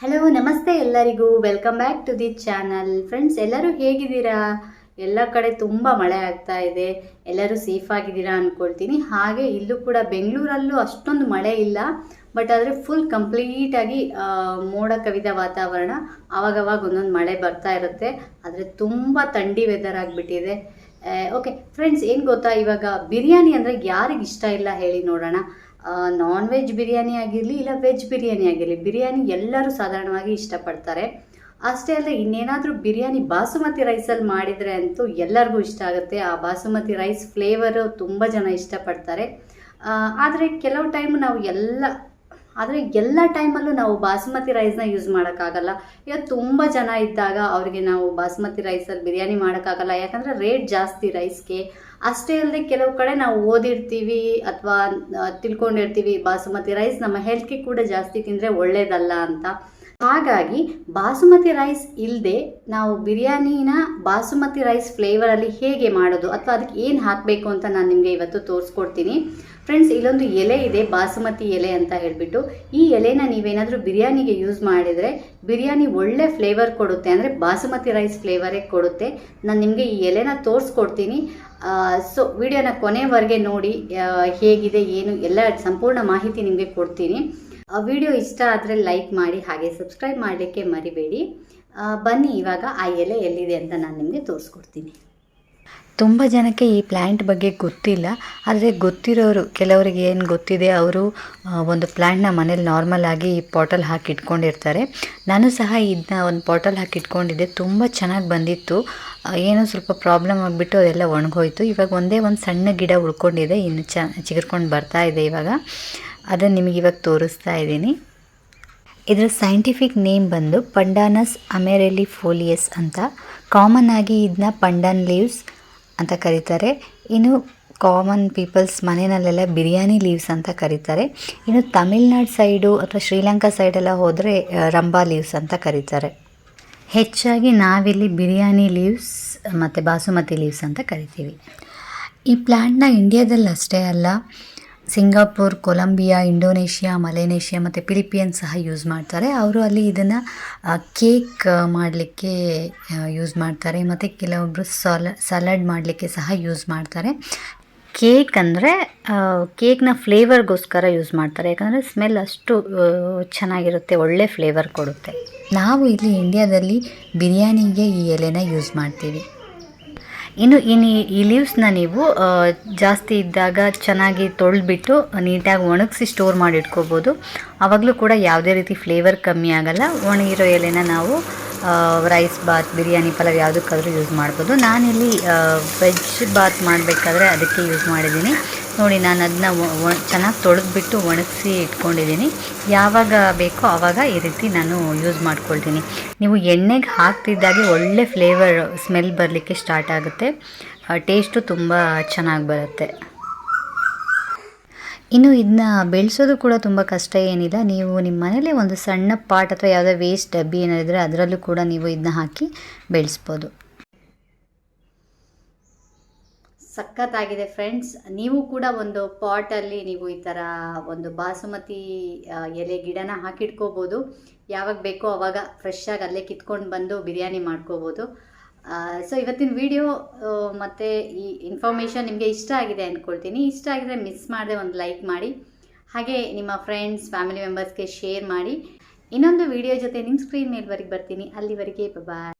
Hello ನಮಸ್ತೆ ಎಲ್ಲರಿಗೂ. Welcome back to the channel friends ಎಲ್ಲರೂ ಹೇಗಿದ್ದೀರಾ? ಎಲ್ಲ ಕಡೆ ತುಂಬ ಮಳೆ ಆಗ್ತಾ ಇದೆ. ಎಲ್ಲರೂ ಸೇಫ್ ಆಗಿದ್ದೀರಾ ಅಂದ್ಕೊಳ್ತೀನಿ ಹಾಗೆ ಇಲ್ಲೂ ಕೂಡ ಬೆಂಗಳೂರಲ್ಲೂ ಅಷ್ಟೊಂದು ಮಳೆ ಇಲ್ಲ. ಬಟ್ ಆದರೆ ಫುಲ್ ಕಂಪ್ಲೀಟಾಗಿ ಮೋಡ ಕವಿದ ವಾತಾವರಣ ಆವಾಗವಾಗ ಒಂದೊಂದು ಮಳೆ ಬರ್ತಾ ಇರುತ್ತೆ. ಆದರೆ ತುಂಬ ಥಂಡಿ ವೆದರ್ ಆಗಿಬಿಟ್ಟಿದೆ. ಓಕೆ ಫ್ರೆಂಡ್ಸ್ ಏನು ಗೊತ್ತಾ? ಇವಾಗ ಬಿರಿಯಾನಿ ಅಂದರೆ ಯಾರಿಗೆ ಇಷ್ಟ ಇಲ್ಲ ಹೇಳಿ ನೋಡೋಣ. ನಾನ್ ವೆಜ್ ಬಿರಿಯಾನಿ ಆಗಿರಲಿ ಇಲ್ಲ ವೆಜ್ ಬಿರಿಯಾನಿ ಆಗಿರಲಿ, ಬಿರಿಯಾನಿ ಎಲ್ಲರೂ ಸಾಧಾರಣವಾಗಿ ಇಷ್ಟಪಡ್ತಾರೆ. ಅಷ್ಟೇ ಅಲ್ಲದೆ ಇನ್ನೇನಾದರೂ ಬಿರಿಯಾನಿ ಬಾಸುಮತಿ ರೈಸಲ್ಲಿ ಮಾಡಿದರೆ ಅಂತೂ ಎಲ್ಲರಿಗೂ ಇಷ್ಟ ಆಗುತ್ತೆ. ಆ ಬಾಸುಮತಿ ರೈಸ್ ಫ್ಲೇವರು ತುಂಬ ಜನ ಇಷ್ಟಪಡ್ತಾರೆ. ಆದರೆ ಕೆಲವು ಟೈಮ್ ನಾವು ಎಲ್ಲ ಆದರೆ ಎಲ್ಲ ಟೈಮಲ್ಲೂ ನಾವು ಬಾಸುಮತಿ ರೈಸ್ನ ಯೂಸ್ ಮಾಡೋಕ್ಕಾಗಲ್ಲ. ಈಗ ತುಂಬ ಜನ ಇದ್ದಾಗ ಅವರಿಗೆ ನಾವು ಬಾಸುಮತಿ ರೈಸಲ್ಲಿ ಬಿರಿಯಾನಿ ಮಾಡೋಕ್ಕಾಗಲ್ಲ. ಯಾಕಂದರೆ ರೇಟ್ ಜಾಸ್ತಿ ರೈಸ್ಗೆ ಅಷ್ಟೇ ಅಲ್ಲದೆ ಕೆಲವು ಕಡೆ ನಾವು ಓದಿರ್ತೀವಿ ಅಥವಾ ತಿಳ್ಕೊಂಡಿರ್ತೀವಿ ಬಾಸುಮತಿ ರೈಸ್ ನಮ್ಮ ಹೆಲ್ತ್ಗೆ ಕೂಡ ಜಾಸ್ತಿ ತಿಂದರೆ ಒಳ್ಳೇದಲ್ಲ ಅಂತ. ಹಾಗಾಗಿ ಬಾಸುಮತಿ ರೈಸ್ ಇಲ್ಲದೆ ನಾವು ಬಿರಿಯಾನಿನ ಬಾಸುಮತಿ ರೈಸ್ ಫ್ಲೇವರಲ್ಲಿ ಹೇಗೆ ಮಾಡೋದು ಅಥವಾ ಅದಕ್ಕೆ ಏನು ಹಾಕಬೇಕು ಅಂತ ನಾನು ನಿಮಗೆ ಇವತ್ತು ತೋರಿಸ್ಕೊಡ್ತೀನಿ. ಫ್ರೆಂಡ್ಸ್ ಇಲ್ಲೊಂದು ಎಲೆ ಇದೆ, ಬಾಸುಮತಿ ಎಲೆ ಅಂತ ಹೇಳಿಬಿಟ್ಟು. ಈ ಎಲೆನ ನೀವೇನಾದರೂ ಬಿರಿಯಾನಿಗೆ ಯೂಸ್ ಮಾಡಿದರೆ ಬಿರಿಯಾನಿ ಒಳ್ಳೆ ಫ್ಲೇವರ್ ಕೊಡುತ್ತೆ, ಅಂದರೆ ಬಾಸುಮತಿ ರೈಸ್ ಫ್ಲೇವರೇ ಕೊಡುತ್ತೆ. ನಾನು ನಿಮಗೆ ಈ ಎಲೆನ ತೋರಿಸ್ಕೊಡ್ತೀನಿ. ಸೊ ವಿಡಿಯೋನ ಕೊನೆವರೆಗೆ ನೋಡಿ ಹೇಗಿದೆ, ಏನು, ಎಲ್ಲ ಸಂಪೂರ್ಣ ಮಾಹಿತಿ ನಿಮಗೆ ಕೊಡ್ತೀನಿ. ವಿಡಿಯೋ ಇಷ್ಟ ಆದರೆ ಲೈಕ್ ಮಾಡಿ ಹಾಗೆ ಸಬ್ಸ್ಕ್ರೈಬ್ ಮಾಡಲಿಕ್ಕೆ ಮರಿಬೇಡಿ. ಬನ್ನಿ, ಇವಾಗ ಆ ಎಲೆ ಎಲ್ಲಿದೆ ಅಂತ ನಾನು ನಿಮಗೆ ತೋರಿಸ್ಕೊಡ್ತೀನಿ. ತುಂಬ ಜನಕ್ಕೆ ಈ ಪ್ಲ್ಯಾಂಟ್ ಬಗ್ಗೆ ಗೊತ್ತಿಲ್ಲ, ಆದರೆ ಗೊತ್ತಿರೋರು, ಕೆಲವರಿಗೆ ಏನು ಗೊತ್ತಿದೆ, ಅವರು ಒಂದು ಪ್ಲ್ಯಾಂಟ್ನ ಮನೇಲಿ ನಾರ್ಮಲ್ ಆಗಿ ಪಾಟಲ್ ಹಾಕಿ ಇಟ್ಕೊಂಡಿರ್ತಾರೆ. ನಾನು ಸಹ ಇದನ್ನ ಒಂದು ಪಾಟಲ್ ಹಾಕಿ ಇಟ್ಕೊಂಡಿದ್ದೆ, ತುಂಬ ಚೆನ್ನಾಗಿ ಬಂದಿತ್ತು. ಏನೋ ಸ್ವಲ್ಪ ಪ್ರಾಬ್ಲಮ್ ಆಗಿಬಿಟ್ಟು ಅದೆಲ್ಲ ಒಣಗೋಯ್ತು. ಇವಾಗ ಒಂದೇ ಒಂದು ಸಣ್ಣ ಗಿಡ ಉಳ್ಕೊಂಡಿದೆ, ಇನ್ನು ಚ, ಚಿಗುರ್ಕೊಂಡು ಬರ್ತಾ ಇದೆ ಇವಾಗ. ಅದನ್ನು ನಿಮಗೆ ಇವಾಗ ತೋರಿಸ್ತಾ ಇದ್ದೀನಿ. ಇದರ ಸೈಂಟಿಫಿಕ್ ನೇಮ್ ಬಂದು ಪಂಡಾನಸ್ ಅಮೆರೆಲಿ ಫೋಲಿಯಸ್ ಅಂತ. ಕಾಮನ್ ಆಗಿ ಇದನ್ನ ಪಂಡನ್ ಲೀವ್ಸ್ ಅಂತ ಕರೀತಾರೆ. ಇನ್ನು ಕಾಮನ್ ಪೀಪಲ್ಸ್ ಮನೆಯಲ್ಲೆಲ್ಲ ಬಿರಿಯಾನಿ ಲೀವ್ಸ್ ಅಂತ ಕರೀತಾರೆ. ಇನ್ನು ತಮಿಳ್ನಾಡು ಸೈಡು ಅಥವಾ ಶ್ರೀಲಂಕಾ ಸೈಡೆಲ್ಲ ಹೋದರೆ ರಂಬಾ ಲೀವ್ಸ್ ಅಂತ ಕರೀತಾರೆ. ಹೆಚ್ಚಾಗಿ ನಾವಿಲ್ಲಿ ಬಿರಿಯಾನಿ ಲೀವ್ಸ್ ಮತ್ತು ಬಾಸುಮತಿ ಲೀವ್ಸ್ ಅಂತ ಕರಿತೀವಿ. ಈ ಪ್ಲ್ಯಾಂಟ್ನ ಇಂಡಿಯಾದಲ್ಲಿ ಅಷ್ಟೇ ಅಲ್ಲ ಸಿಂಗಾಪುರ್, ಕೊಲಂಬಿಯಾ, ಇಂಡೋನೇಷ್ಯಾ, ಮಲೇನೇಷ್ಯಾ ಮತ್ತು ಫಿಲಿಪಿಯನ್ ಸಹ ಯೂಸ್ ಮಾಡ್ತಾರೆ. ಅವರು ಅಲ್ಲಿ ಇದನ್ನು ಕೇಕ್ ಮಾಡಲಿಕ್ಕೆ ಯೂಸ್ ಮಾಡ್ತಾರೆ. ಮತ್ತು ಕೆಲವೊಬ್ಬರು ಸಾಲ ಸಲಾಡ್ ಮಾಡಲಿಕ್ಕೆ ಸಹ ಯೂಸ್ ಮಾಡ್ತಾರೆ. ಕೇಕ್ ಅಂದರೆ ಕೇಕ್ನ ಫ್ಲೇವರ್ಗೋಸ್ಕರ ಯೂಸ್ ಮಾಡ್ತಾರೆ. ಯಾಕಂದರೆ ಸ್ಮೆಲ್ ಅಷ್ಟು ಚೆನ್ನಾಗಿರುತ್ತೆ, ಒಳ್ಳೆ ಫ್ಲೇವರ್ ಕೊಡುತ್ತೆ. ನಾವು ಇಲ್ಲಿ ಇಂಡಿಯಾದಲ್ಲಿ ಬಿರಿಯಾನಿಗೆ ಈ ಎಲೆನ ಯೂಸ್ ಮಾಡ್ತೀವಿ. ಇನ್ನು ಇನ್ನು ಈ ಲೀವ್ಸ್ನ ನೀವು ಜಾಸ್ತಿ ಇದ್ದಾಗ ಚೆನ್ನಾಗಿ ತೊಳೆದ್ಬಿಟ್ಟು ನೀಟಾಗಿ ಒಣಗಿಸಿ ಸ್ಟೋರ್ ಮಾಡಿ ಇಟ್ಕೋಬೋದು ಆವಾಗಲೂ ಕೂಡ ಯಾವುದೇ ರೀತಿ ಫ್ಲೇವರ್ ಕಮ್ಮಿ ಆಗಲ್ಲ. ಒಣಗಿರೋ ಎಲೆನ ನಾವು ರೈಸ್ ಬಾತ್ ಬಿರಿಯಾನಿ, ಪಲಾವ್ ಯಾವುದಕ್ಕಾದ್ರೂ ಯೂಸ್ ಮಾಡ್ಬೋದು. ನಾನಿಲ್ಲಿ ವೆಜ್ ಬಾತ್ ಮಾಡಬೇಕಾದ್ರೆ ಅದಕ್ಕೆ ಯೂಸ್ ಮಾಡಿದ್ದೀನಿ. ನೋಡಿ, ನಾನು ಅದನ್ನ ಚೆನ್ನಾಗಿ ತೊಳೆದ್ಬಿಟ್ಟು ಒಣಗಿಸಿ ಇಟ್ಕೊಂಡಿದ್ದೀನಿ ಯಾವಾಗ ಬೇಕೋ ಆವಾಗ ಈ ರೀತಿ ನಾನು ಯೂಸ್ ಮಾಡ್ಕೊಳ್ತೀನಿ. ನೀವು ಎಣ್ಣೆಗೆ ಹಾಕ್ತಿದ್ದಾಗೆ ಒಳ್ಳೆ ಫ್ಲೇವರ್, ಸ್ಮೆಲ್ ಬರಲಿಕ್ಕೆ ಸ್ಟಾರ್ಟ್ ಆಗುತ್ತೆ. ಟೇಸ್ಟು ತುಂಬ ಚೆನ್ನಾಗಿ ಬರುತ್ತೆ. ಇನ್ನು ಇದನ್ನ ಬೆಳೆಸೋದು ಕೂಡ ತುಂಬ ಕಷ್ಟ ಏನಿಲ್ಲ. ನೀವು ನಿಮ್ಮ ಮನೇಲಿ ಒಂದು ಸಣ್ಣ ಪಾಟ್ ಅಥವಾ ಯಾವುದೇ ವೇಸ್ಟ್ ಡಬ್ಬಿ ಏನಾದರೆ ಅದರಲ್ಲೂ ಕೂಡ ನೀವು ಇದನ್ನ ಹಾಕಿ ಬೆಳೆಸ್ಬೋದು. ಸಖತ್ತಾಗಿದೆ ಫ್ರೆಂಡ್ಸ್. ನೀವು ಕೂಡ ಒಂದು ಪಾಟಲ್ಲಿ ನೀವು ಈ ಥರ ಒಂದು ಬಾಸುಮತಿ ಎಲೆ ಗಿಡನ ಹಾಕಿಟ್ಕೋಬೋದು. ಯಾವಾಗ ಬೇಕೋ ಅವಾಗ ಫ್ರೆಶ್ ಅಲ್ಲೇ ಕಿತ್ಕೊಂಡು ಬಂದು ಬಿರಿಯಾನಿ ಮಾಡ್ಕೋಬೋದು. ಸೊ ಇವತ್ತಿನ ವಿಡಿಯೋ ಮತ್ತು ಈ ಇನ್ಫಾರ್ಮೇಷನ್ ನಿಮಗೆ ಇಷ್ಟ ಆಗಿದೆ ಅಂದ್ಕೊಳ್ತೀನಿ ಇಷ್ಟ ಆಗಿದೆ ಮಿಸ್ ಮಾಡದೆ ಒಂದು ಲೈಕ್ ಮಾಡಿ. ಹಾಗೆ ನಿಮ್ಮ ಫ್ರೆಂಡ್ಸ್ ಫ್ಯಾಮಿಲಿ ಮೆಂಬರ್ಸ್ಗೆ ಶೇರ್ ಮಾಡಿ. ಇನ್ನೊಂದು ವಿಡಿಯೋ ಜೊತೆ ನಿಮ್ಮ ಸ್ಕ್ರೀನ್ ಮೇಲೆ ಬರ್ತೀನಿ. ಅಲ್ಲಿವರೆಗೆ ಬಾಯ್